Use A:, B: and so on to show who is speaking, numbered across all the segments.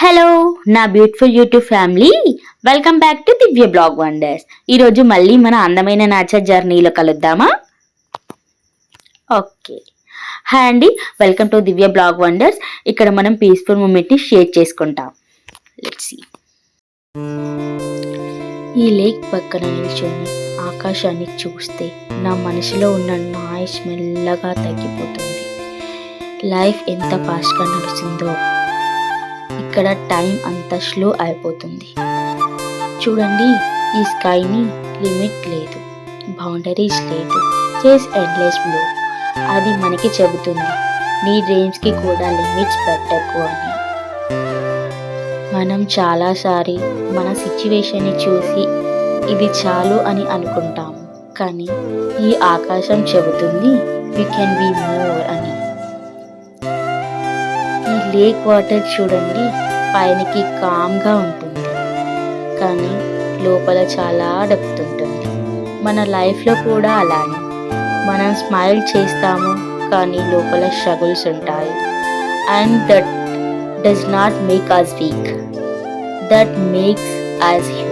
A: Hello నా beautiful YouTube family welcome back to Divya blog wonders ఈరోజు మళ్ళీ మన అందమైన నాచ జర్నీలో కలుద్దామా? ఓకే హాయ్ అండి welcome to Divya blog wonders ఇక్కడ మనం పీస్ఫుల్ మూమెంట్ని షేర్ చేసుకుంటాం. లెట్స్ ఈ లేక్ పక్కన నిల్చొని ఆకాశాన్ని చూస్తే నా మనసులో ఉన్న నాయిస్ మెల్లగా తగ్గిపోతుంది. లైఫ్ ఎంత ఫాస్ట్గా నడుస్తుందో ఇక్కడ టైం అంత స్లో అయిపోతుంది. చూడండి ఈ స్కైని లిమిట్ లేదు బౌండరీస్ లేదు చేస్ ఎండ్లెస్ బ్లూ అది మనకి చెబుతుంది నీ డ్రీమ్స్కి కూడా లిమిట్స్ పెట్టకు అని. మనం చాలాసారి మన సిచ్యువేషన్ని చూసి ఇది చాలు అని అనుకుంటాము. కానీ ఈ ఆకాశం చెబుతుంది వి కెన్ బీ మోర్ అని. ఈ లేక్ వాటర్ చూడండి పైనకి కామ్గా ఉంటుంది. కానీ లోపల చాలా డెప్త్ ఉంటుంది మన లైఫ్లో కూడా అలానే. మనం స్మైల్ చేస్తాము కానీ లోపల స్ట్రగుల్స్ ఉంటాయి. And that does not make us weak that makes as human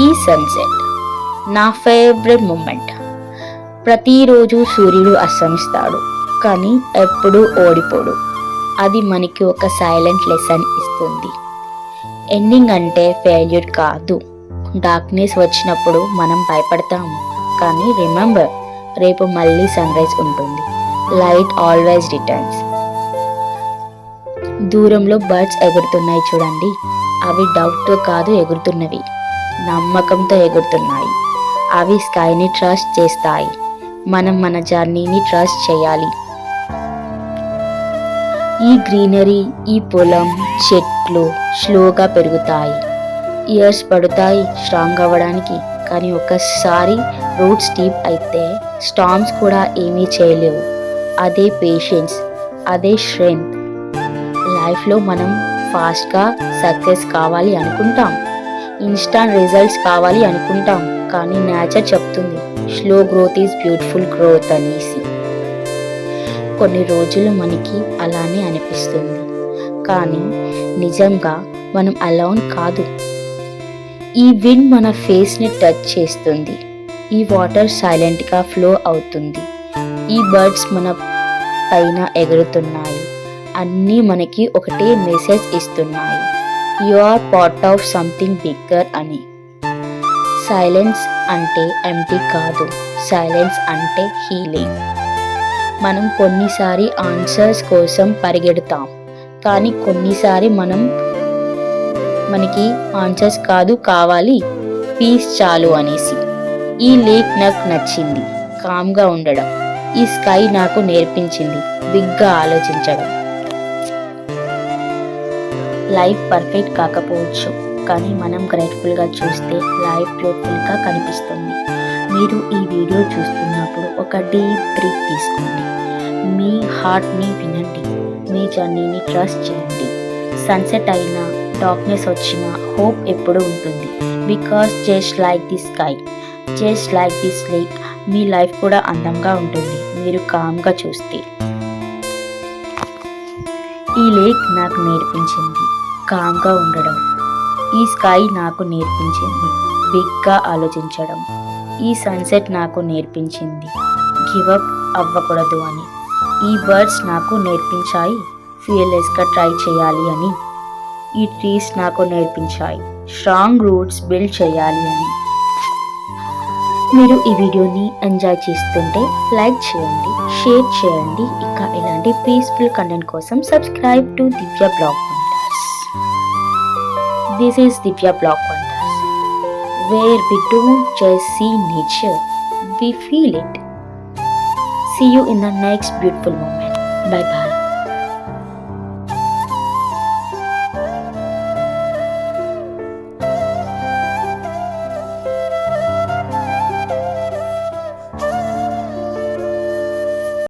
A: ఈ సన్సెట్ నా ఫేవరెట్ మూమెంట్ ప్రతిరోజు సూర్యుడు అస్తమిస్తాడు కానీ ఎప్పుడూ ఓడిపోడు. అది మనకి ఒక సైలెంట్ లెసన్ ఇస్తుంది. ఎండింగ్ అంటే ఫెయిల్యూర్ కాదు. డార్క్నెస్ వచ్చినప్పుడు మనం భయపడతాము కానీ రిమెంబర్ రేపు మళ్ళీ సన్ రైజ్ ఉంటుంది. లైట్ ఆల్వేస్ రిటర్న్స్ దూరంలో బర్డ్స్ ఎగురుతున్నాయి చూడండి. అవి డౌట్తో కాదు ఎగురుతున్నవి. నమ్మకంతో ఎగురుతున్నాయి. అవి స్కైని ట్రస్ట్ చేస్తాయి. మనం మన జర్నీని ట్రస్ట్ చేయాలి. ఈ గ్రీనరీ ఈ పొలం చెట్లు స్లోగా పెరుగుతాయి. ఇయర్స్ పడుతాయి స్ట్రాంగ్ అవ్వడానికి కానీ ఒక్కసారి రూట్ స్టీప్ అయితే స్టామ్స్ కూడా ఏమీ చేయలేవు. అదే పేషెన్స్ అదే స్ట్రెంగ్త్. లైఫ్లో మనం ఫాస్ట్గా సక్సెస్ కావాలి అనుకుంటాం. ఇన్స్టాంట్ రిజల్ట్స్ కావాలి అనుకుంటాం. కానీ నేచర్ చెప్తుంది. Slow growth is beautiful growth అనేసి. కొన్ని రోజులు మనకి అలానే అనిపిస్తుంది. కానీ నిజంగా మనం అలౌన్ కాదు. ఈ విండ్ మన ఫేస్ని టచ్ చేస్తుంది. ఈ వాటర్ సైలెంట్గా ఫ్లో అవుతుంది. ఈ బర్డ్స్ మన పైన ఎగురుతున్నాయి. అన్నీ మనకి ఒకటే మెసేజ్ ఇస్తున్నాయి. You are part of something bigger అని. సైలెన్స్ అంటే ఎంటీ కాదు. సైలెన్స్ అంటే హీలింగ్. మనం కొన్నిసారి ఆన్సర్స్ కోసం పరిగెడతాం. కానీ కొన్నిసారి మనం మనకి ఆన్సర్స్ కాదు కావాలి. పీస్ చాలు అనేసి. ఈ లేక్ నాకు నచ్చింది. కామ్గా ఉండడం. ఈ స్కై నాకు నేర్పించింది. బిగ్గా ఆలోచించడం. లైఫ్ పర్ఫెక్ట్ కాకపోవచ్చు కానీ మనం గ్రేట్ఫుల్గా చూస్తే లైఫ్ బ్యూటిఫుల్గా కనిపిస్తుంది. మీరు ఈ వీడియో చూస్తున్నప్పుడు ఒక డీప్ బ్రీత్ తీసుకోండి. మీ హార్ట్ని వినండి. మీ జర్నీని ట్రస్ట్ చేయండి. సన్సెట్ అయినా డార్క్నెస్ వచ్చినా హోప్ ఎప్పుడు ఉంటుంది. Because just like the sky just like this lake me life కూడా అందంగా ఉంటుంది. మీరు కామ్గా చూస్తే. ఈ లేక్ నాకు నేర్పించింది. కామ్గా ఉండడం ఈ స్కై నాకు నేర్పించింది. బిగ్గా ఆలోచించడం ఈ సన్సెట్ నాకు నేర్పించింది. గివప్ అవ్వకూడదు అని. ఈ బర్డ్స్ నాకు నేర్పించాయి. ఫియర్లెస్గా ట్రై చేయాలి అని. ఈ ట్రీస్ నాకు నేర్పించాయి. స్ట్రాంగ్ రూట్స్ బిల్డ్ చేయాలి అని. మీరు ఈ వీడియోని ఎంజాయ్ చేస్తుంటే లైక్ చేయండి షేర్ చేయండి. ఇంకా ఇలాంటి పీస్ఫుల్ కంటెంట్ కోసం subscribe to Divya blog. This is Divya Block Wonders, where we don't just see nature, we feel it. See you in the next beautiful moment. Bye bye.